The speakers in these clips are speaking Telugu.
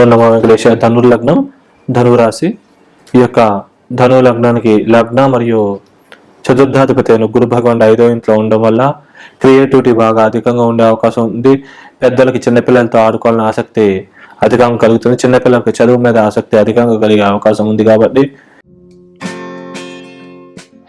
పూర్ణమ వెంకటేశ ధనుర్ లగ్నం ఈ యొక్క ధను లగ్నానికి లగ్న మరియు చతుర్థాధిపతి అయిన గురు భగవాన్ ఐదో ఇంట్లో ఉండడం వల్ల క్రియేటివిటీ బాగా అధికంగా ఉండే అవకాశం ఉంది. పెద్దలకి చిన్నపిల్లలతో ఆడుకోవాలని ఆసక్తి అధికంగా కలుగుతుంది. చిన్నపిల్లలకి చదువు మీద ఆసక్తి అధికంగా కలిగే అవకాశం ఉంది కాబట్టి.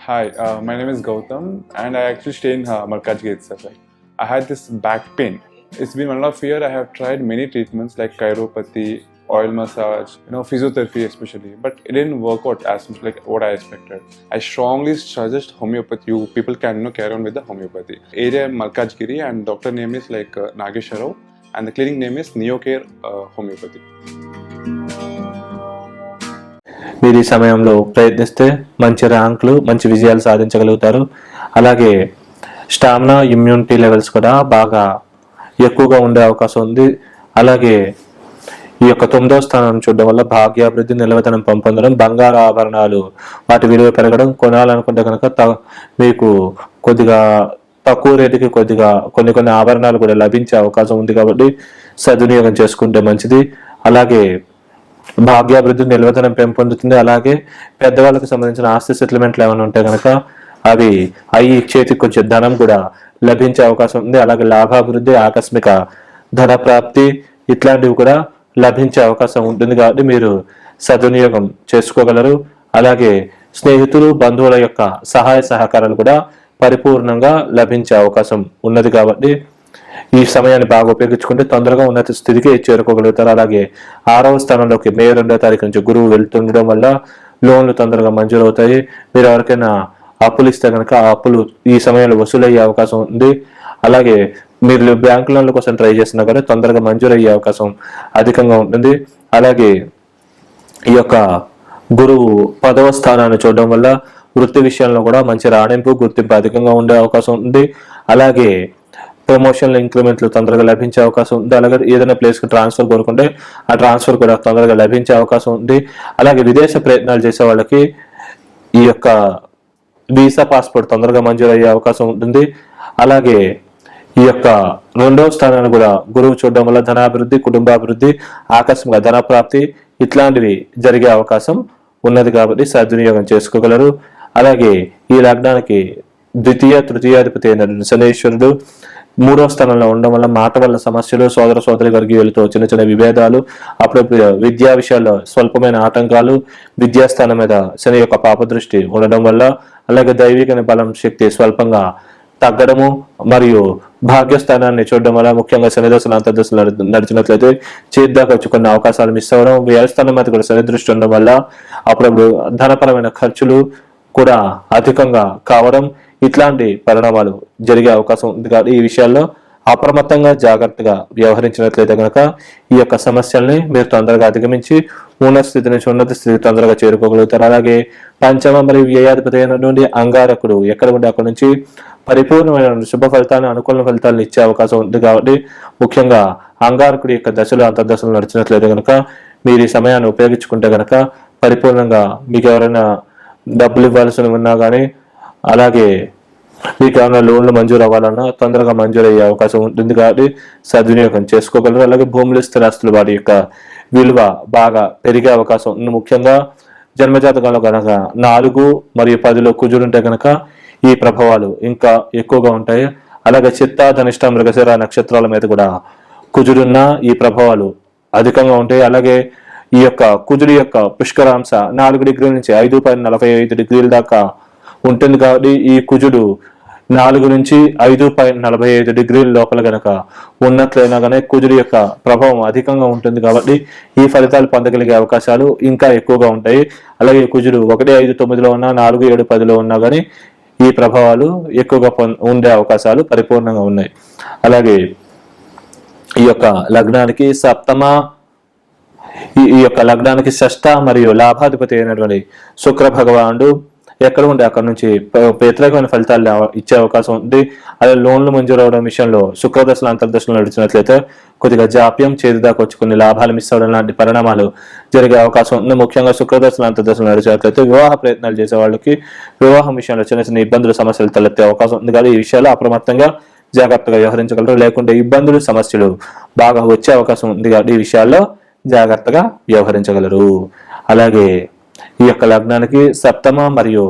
Hi my name is Gautam and I actually stay in Markaz gate sir I had this back pain. It's been one and a half year. I have tried many treatments like chiropathy, oil massage, you know, physiotherapy especially, but it didn't work out as much like what I expected. I strongly suggest homeopathy. You people can you know, carry on with the homeopathy. Area Malkajgiri, and doctor name is like uh, Nagesharov, and the clinic name is Neocare uh, Homeopathy. మీరు ఈ సమయంలో ప్రయత్నిస్తే మంచి ర్యాంకులు మంచి విజయాలు సాధించగలుగుతారు అలాగే స్టామినా ఇమ్యూనిటీ లెవెల్స్ కూడా బాగా ఎక్కువగా ఉండే అవకాశం ఉంది. అలాగే ఈ యొక్క తొమ్మిదవ స్థానం చూడడం వల్ల భాగ్యాభివృద్ధి నిలవతనం పంపొందడం బంగారు ఆభరణాలు వాటి విలువ పెరగడం కొనాలనుకుంటే కనుక త- మీకు కొద్దిగా తక్కువ రేటుకి కొద్దిగా కొన్ని కొన్ని ఆభరణాలు కూడా లభించే అవకాశం ఉంది కాబట్టి సద్వినియోగం చేసుకుంటే మంచిది. అలాగే భాగ్యాభివృద్ధి నిల్వధనం పెంపొందుతుంది. అలాగే పెద్దవాళ్ళకి సంబంధించిన ఆస్తి సెటిల్మెంట్లు ఏమైనా ఉంటే కనుక అవి అవి చేతికి కొంచెం ధనం కూడా లభించే అవకాశం ఉంది. అలాగే లాభాభివృద్ధి ఆకస్మిక ధన ప్రాప్తి ఇట్లాంటివి కూడా లభించే అవకాశం ఉంటుంది కాబట్టి మీరు సద్వినియోగం చేసుకోగలరు. అలాగే స్నేహితులు బంధువుల యొక్క సహాయ సహకారాలు కూడా పరిపూర్ణంగా లభించే అవకాశం ఉన్నది కాబట్టి ఈ సమయాన్ని బాగా ఉపయోగించుకుంటే తొందరగా ఉన్నత స్థితికి చేరుకోగలుగుతారు. అలాగే ఆరవ స్థానంలోకి మే రెండో తారీఖు నుంచి గురువు వెళ్తుండడం వల్ల లోన్లు తొందరగా మంజూరు అవుతాయి మీరు ఎవరికైనా అప్పులు ఇస్తే కనుక ఆ అప్పులు ఈ సమయంలో వసూలయ్యే అవకాశం ఉంది. అలాగే మీరు బ్యాంకు లోన్ల కోసం ట్రై చేసినా కూడా తొందరగా మంజూరు అయ్యే అవకాశం అధికంగా ఉంటుంది. అలాగే ఈ యొక్క గురువు పదవ స్థానాన్ని చూడడం వల్ల వృత్తి విషయంలో కూడా మంచి రాణింపు గుర్తింపు అధికంగా ఉండే అవకాశం ఉంది. అలాగే ప్రమోషన్లు ఇంక్రిమెంట్లు తొందరగా లభించే అవకాశం ఉంది. అలాగే ఏదైనా ప్లేస్కి ట్రాన్స్ఫర్ కోరుకుంటే ఆ ట్రాన్స్ఫర్ కూడా తొందరగా లభించే అవకాశం ఉంది. అలాగే విదేశ ప్రయత్నాలు చేసే వాళ్ళకి ఈ యొక్క వీసా పాస్పోర్ట్ తొందరగా మంజూరు అయ్యే అవకాశం ఉంటుంది. అలాగే ఈ యొక్క రెండవ స్థానాన్ని కూడా గురువు చూడడం వల్ల ధనాభివృద్ధి కుటుంబాభివృద్ధి ఆకస్మిక ధన ప్రాప్తి ఇట్లాంటివి జరిగే అవకాశం ఉన్నది కాబట్టి సద్వినియోగం చేసుకోగలరు. అలాగే ఈ లగ్నానికి ద్వితీయ తృతీయాధిపతి అయిన శనేశ్వరుడు మూడో స్థానంలో ఉండడం వల్ల మాట వల్ల సమస్యలు సోదర సోదరి వర్గీయులతో చిన్న చిన్న విభేదాలు అప్పుడప్పుడు విద్యా విషయాల్లో స్వల్పమైన ఆటంకాలు విద్యాస్థానం మీద శని యొక్క పాపదృష్టి ఉండడం వల్ల అలాగే దైవిక బలం శక్తి స్వల్పంగా తగ్గడము మరియు భాగ్యస్థానాన్ని చూడడం వల్ల ముఖ్యంగా శనిదశలు అంతర్దశలు నడు- నడిచినట్లయితే చేద్దాకా వచ్చి కొన్ని అవకాశాలు మిస్ అవ్వడం వ్యయస్థానం మీద కూడా శని దృష్టి ఉండడం వల్ల అప్పుడప్పుడు ధనపరమైన ఖర్చులు కూడా అధికంగా కావడం ఇట్లాంటి పరిణామాలు జరిగే అవకాశం ఉంది. కాబట్టి ఈ విషయాల్లో అప్రమత్తంగా జాగ్రత్తగా వ్యవహరించినట్లయితే కనుక ఈ యొక్క సమస్యల్ని మీరు తొందరగా అధిగమించి ఉన్నత స్థితి నుంచి ఉన్నత స్థితి తొందరగా చేరుకోగలుగుతారు. అలాగే పంచమ మరియు వ్యయాధిపతి అయినటువంటి అంగారకుడు ఎక్కడ ఉంటే అక్కడ నుంచి పరిపూర్ణమైన శుభ ఫలితాన్ని అనుకూల ఫలితాలను ఇచ్చే అవకాశం ఉంది కాబట్టి ముఖ్యంగా అంగారకుడి యొక్క దశలు అంతర్దశలు నడిచినట్లయితే కనుక మీరు ఈ సమయాన్ని ఉపయోగించుకుంటే కనుక పరిపూర్ణంగా మీకు ఎవరైనా డబ్బులు ఇవ్వాల్సి ఉన్నా కానీ అలాగే మీకు ఏమైనా లోన్లు మంజూరు అవ్వాలన్నా తొందరగా మంజూరు అయ్యే అవకాశం ఉంటుంది కాబట్టి సద్వినియోగం చేసుకోగలరు. అలాగే భూములు స్థిరాస్తులు వాటి యొక్క విలువ బాగా పెరిగే అవకాశం ఉంది. ముఖ్యంగా జన్మజాతకంలో కనుక నాలుగు మరియు పదిలో కుజుడుంటే కనుక ఈ ప్రభావాలు ఇంకా ఎక్కువగా ఉంటాయి. అలాగే చిత్త ధనిష్ట మృగశిర నక్షత్రాల మీద కూడా కుజుడున్న ఈ ప్రభావాలు అధికంగా ఉంటాయి. అలాగే ఈ యొక్క కుజుడి యొక్క పుష్కరాంశ నాలుగు డిగ్రీల నుంచి ఐదు పాయింట్ నలభై ఐదు డిగ్రీల దాకా ఉంటుంది కాబట్టి ఈ కుజుడు నాలుగు నుంచి ఐదు పాయింట్ నలభై ఐదు డిగ్రీల లోపల గనక ఉన్నట్లయినా కానీ కుజుడి యొక్క ప్రభావం అధికంగా ఉంటుంది కాబట్టి ఈ ఫలితాలు పొందగలిగే అవకాశాలు ఇంకా ఎక్కువగా ఉంటాయి. అలాగే కుజుడు ఒకటి ఐదు తొమ్మిదిలో ఉన్నా నాలుగు ఏడు పదిలో ఉన్నా కానీ ఈ ప్రభావాలు ఎక్కువగా ఉండే అవకాశాలు పరిపూర్ణంగా ఉన్నాయి. అలాగే ఈ యొక్క లగ్నానికి సప్తమ ఈ ఈ యొక్క లగ్నానికి షష్ట మరియు లాభాధిపతి అయినటువంటి శుక్ర భగవానుడు ఎక్కడ ఉంటే అక్కడ నుంచి ప- వ్యతిరేకమైన ఫలితాలు ఇచ్చే అవకాశం ఉంది. అదే లోన్లు మంజూరు అవడం విషయంలో శుక్రదశలు అంతర్దశలు నడిచినట్లయితే కొద్దిగా జాప్యం చేతిదాకొచ్చి వచ్చి కొన్ని లాభాలు మిస్ అవడం లాంటి పరిణామాలు జరిగే అవకాశం ఉంది. ముఖ్యంగా శుక్రదశలు అంతర్దశలు నడిచినట్లయితే వివాహ ప్రయత్నాలు చేసే వాళ్ళకి వివాహం విషయంలో చిన్న చిన్న ఇబ్బందులు సమస్యలు తలెత్తే అవకాశం ఉంది. కానీ ఈ విషయాలు అప్రమత్తంగా జాగ్రత్తగా వ్యవహరించగలరు. లేకుంటే ఇబ్బందులు సమస్యలు బాగా వచ్చే అవకాశం ఉంది. కాబట్టి ఈ విషయాల్లో జాగ్రత్తగా వ్యవహరించగలరు. అలాగే ఈ యొక్క లగ్నానికి సప్తమ మరియు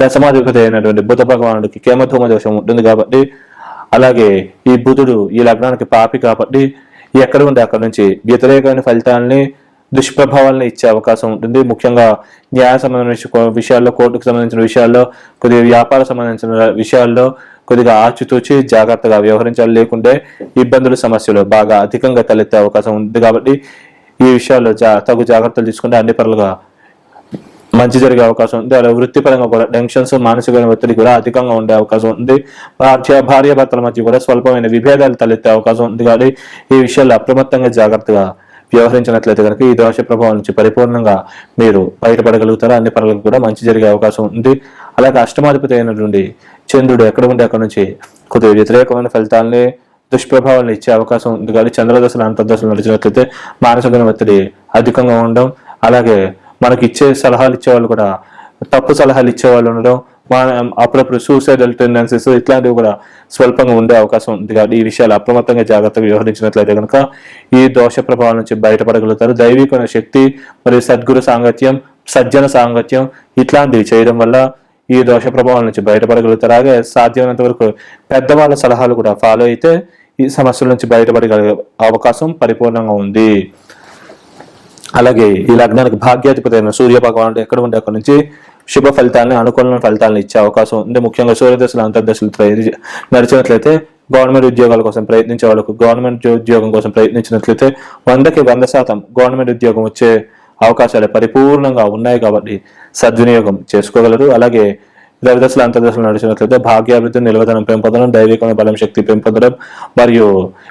దశమాధిపతి అయినటువంటి బుధ భగవానుడికి కేమధూమ దోషం ఉంటుంది కాబట్టి అలాగే ఈ బుధుడు ఈ లగ్నానికి పాపి కాబట్టి ఎక్కడ ఉంటే అక్కడ నుంచి వ్యతిరేకమైన ఫలితాలని దుష్ప్రభావాలను ఇచ్చే అవకాశం ఉంటుంది. ముఖ్యంగా న్యాయ సంబంధించిన విషయాల్లో కోర్టుకు సంబంధించిన విషయాల్లో కొద్దిగా వ్యాపార సంబంధించిన విషయాల్లో కొద్దిగా ఆచితూచి జాగ్రత్తగా వ్యవహరించాలి. లేకుంటే ఇబ్బందులు సమస్యలు బాగా అధికంగా తలెత్తే అవకాశం ఉంది కాబట్టి ఈ విషయాల్లో జా తగు జాగ్రత్తలు తీసుకుంటే అన్ని పనులుగా మంచి జరిగే అవకాశం ఉంది. అలాగే వృత్తిపరంగా కూడా టెన్షన్స్ మానసిక ఒత్తిడి కూడా అధికంగా ఉండే అవకాశం ఉంది. భార్య భార్య భర్తల మధ్య కూడా స్వల్పమైన విభేదాలు తలెత్తే అవకాశం ఉంది. కానీ ఈ విషయాల్లో అప్రమత్తంగా జాగ్రత్తగా వ్యవహరించినట్లయితే కనుక ఈ దోష ప్రభావం నుంచి పరిపూర్ణంగా మీరు బయటపడగలుగుతారు? అన్ని పనులకు కూడా మంచి జరిగే అవకాశం ఉంది. అలాగే అష్టమాధిపతి అయినటువంటి చంద్రుడు ఎక్కడ ఉంటే అక్కడ నుంచి కొద్దిగా వ్యతిరేకమైన ఫలితాలని దుష్ప్రభావాలను ఇచ్చే అవకాశం ఉంది. కానీ చంద్రదశలు అంతర్దశలు నడిచినట్లయితే మానసిక ఒత్తిడి అధికంగా ఉండడం అలాగే మనకి ఇచ్చే సలహాలు ఇచ్చేవాళ్ళు కూడా తప్పు సలహాలు ఇచ్చేవాళ్ళు ఉండడం మన అప్పుడప్పుడు సూసైడల్ టెండెన్సీస్ ఇట్లాంటివి కూడా స్వల్పంగా ఉండే అవకాశం ఉంది. కాబట్టి ఈ విషయాలు అప్రమత్తంగా జాగ్రత్తగా వ్యవహరించినట్లయితే కనుక ఈ దోష ప్రభావం నుంచి బయటపడగలుగుతారు. దైవికమైన శక్తి మరియు సద్గురు సాంగత్యం సజ్జన సాంగత్యం ఇట్లాంటివి చేయడం వల్ల ఈ దోష ప్రభావం నుంచి బయటపడగలుగుతారు. అలాగే సాధ్యమైనంత వరకు పెద్దవాళ్ళ సలహాలు కూడా ఫాలో అయితే ఈ సమస్యల నుంచి బయటపడగలిగే అవకాశం పరిపూర్ణంగా ఉంది. అలాగే ఈ లగ్నానికి భాగ్యాధిపతి అయిన సూర్య భగవానుడు ఎక్కడ ఉంటే అక్కడ నుంచి శుభ ఫలితాలని అనుకూలమైన ఫలితాలను ఇచ్చే అవకాశం ఉంది. ముఖ్యంగా సూర్యదశలు అంతర్దశలు నడిచినట్లయితే గవర్నమెంట్ ఉద్యోగాల కోసం ప్రయత్నించే వాళ్ళకు గవర్నమెంట్ ఉద్యోగం కోసం ప్రయత్నించినట్లయితే వందకి వంద శాతం గవర్నమెంట్ ఉద్యోగం వచ్చే అవకాశాలు పరిపూర్ణంగా ఉన్నాయి కాబట్టి సద్వినియోగం చేసుకోగలరు. అలాగే దశలు అంతర్దశలు నడిచినట్లయితే భాగ్యాభివృద్ధి నిలవదనం పెంపొందడం దైవికమైన బలం శక్తి పెంపొందడం మరియు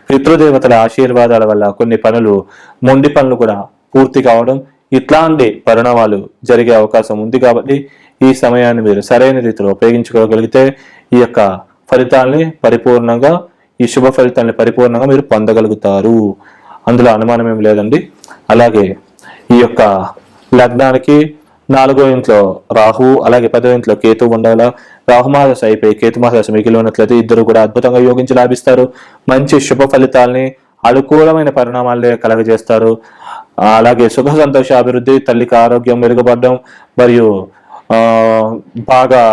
పితృదేవతల ఆశీర్వాదాల వల్ల కొన్ని పనులు మొండి పనులు కూడా పూర్తి కావడం ఇట్లాంటి పరిణామాలు జరిగే అవకాశం ఉంది కాబట్టి ఈ సమయాన్ని మీరు సరైన రీతిలో ఉపయోగించుకోగలిగితే ఈ యొక్క ఫలితాల్ని పరిపూర్ణంగా ఈ శుభ ఫలితాన్ని పరిపూర్ణంగా మీరు పొందగలుగుతారు. అందులో అనుమానం ఏం లేదండి. అలాగే ఈ యొక్క లగ్నానికి నాలుగో ఇంట్లో రాహు అలాగే పదో ఇంట్లో కేతు ఉండాల? రాహుమాదశ అయిపోయి కేతుమహాదశ మిగిలి ఉన్నట్లయితే ఇద్దరు కూడా అద్భుతంగా యోగించి లాభిస్తారు. మంచి శుభ ఫలితాల్ని అనుకూలమైన పరిణామాలే కలగజేస్తారు. అలాగే సుఖ సంతోష అభివృద్ధి తల్లికి ఆరోగ్యం మెరుగుపడడం మరియు బాగా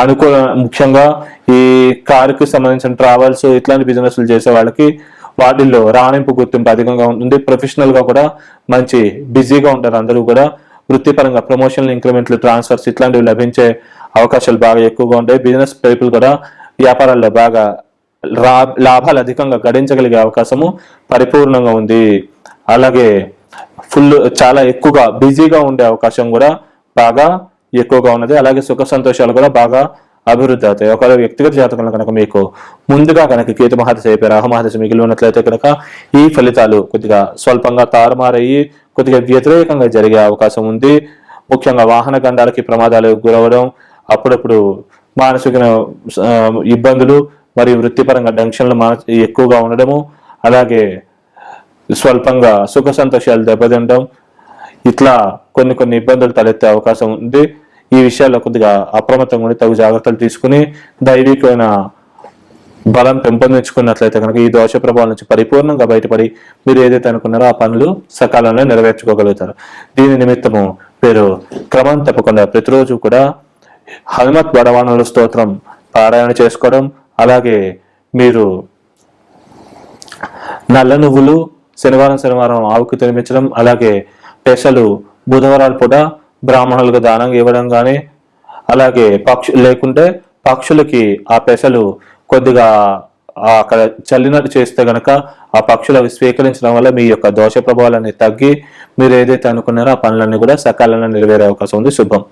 అనుకూల ముఖ్యంగా ఈ కారుకి సంబంధించిన ట్రావెల్స్ ఇట్లాంటి బిజినెస్లు చేసే వాళ్ళకి వాటిల్లో రాణింపు గుర్తింపు అధికంగా ఉంటుంది. ప్రొఫెషనల్గా కూడా మంచి బిజీగా ఉంటారు అందరూ కూడా. వృత్తిపరంగా ప్రమోషన్లు ఇంక్రిమెంట్లు ట్రాన్స్ఫర్స్ ఇట్లాంటివి లభించే అవకాశాలు బాగా ఎక్కువగా ఉంటాయి. బిజినెస్ పీపుల్ కూడా వ్యాపారాల్లో బాగా లాభాలు అధికంగా గడించగలిగే అవకాశము పరిపూర్ణంగా ఉంది. అలాగే ఫుల్ చాలా ఎక్కువగా బిజీగా ఉండే అవకాశం కూడా బాగా ఎక్కువగా ఉన్నది. అలాగే సుఖ సంతోషాలు కూడా బాగా అభివృద్ధి అవుతాయి. ఒకవేళ వ్యక్తిగత జాతకంలో కనుక మీకు ముందుగా కనుక కేతు మహాదశ అయిపోయి రాహు మహాదశ మిగిలి ఉన్నట్లయితే కనుక ఈ ఫలితాలు కొద్దిగా స్వల్పంగా తారుమారయ్యి కొద్దిగా వ్యతిరేకంగా జరిగే అవకాశం ఉంది. ముఖ్యంగా వాహన గండాలకి ప్రమాదాలు గురవడం అప్పుడప్పుడు మానసిక ఇబ్బందులు మరియు వృత్తిపరంగా టెన్షన్లు మాన ఎక్కువగా ఉండడము అలాగే స్వల్పంగా సుఖ సంతోషాలు దెబ్బతినడం ఇట్లా కొన్ని కొన్ని ఇబ్బందులు తలెత్తే అవకాశం ఉంది. ఈ విషయాల్లో కొద్దిగా అప్రమత్తంగా ఉండి తగు జాగ్రత్తలు తీసుకుని దైవికమైన బలం పెంపొందించుకున్నట్లయితే కనుక ఈ దోష ప్రభావం నుంచి పరిపూర్ణంగా బయటపడి మీరు ఏదైతే అనుకున్నారో ఆ పనులు సకాలంలో నెరవేర్చుకోగలుగుతారు. దీని నిమిత్తము మీరు క్రమం తప్పకుండా ప్రతిరోజు కూడా హనుమత్ బడవాణుల స్తోత్రం పారాయణ చేసుకోవడం అలాగే మీరు నల్ల నువ్వులు శనివారం శనివారం ఆవుకి తినిపించడం అలాగే పెసలు బుధవారాలు పూట బ్రాహ్మణులకు దానం ఇవ్వడం కానీ అలాగే పక్షు లేకుంటే పక్షులకి ఆ పెసలు కొద్దిగా అక్కడ చల్లినట్టు చేస్తే గనక ఆ పక్షులు అవి స్వీకరించడం వల్ల మీ యొక్క దోష ప్రభావాలన్నీ తగ్గి మీరు ఏదైతే అనుకున్నారో ఆ పనులన్నీ కూడా సకాలంలో నెరవేరే అవకాశం ఉంది. శుభం.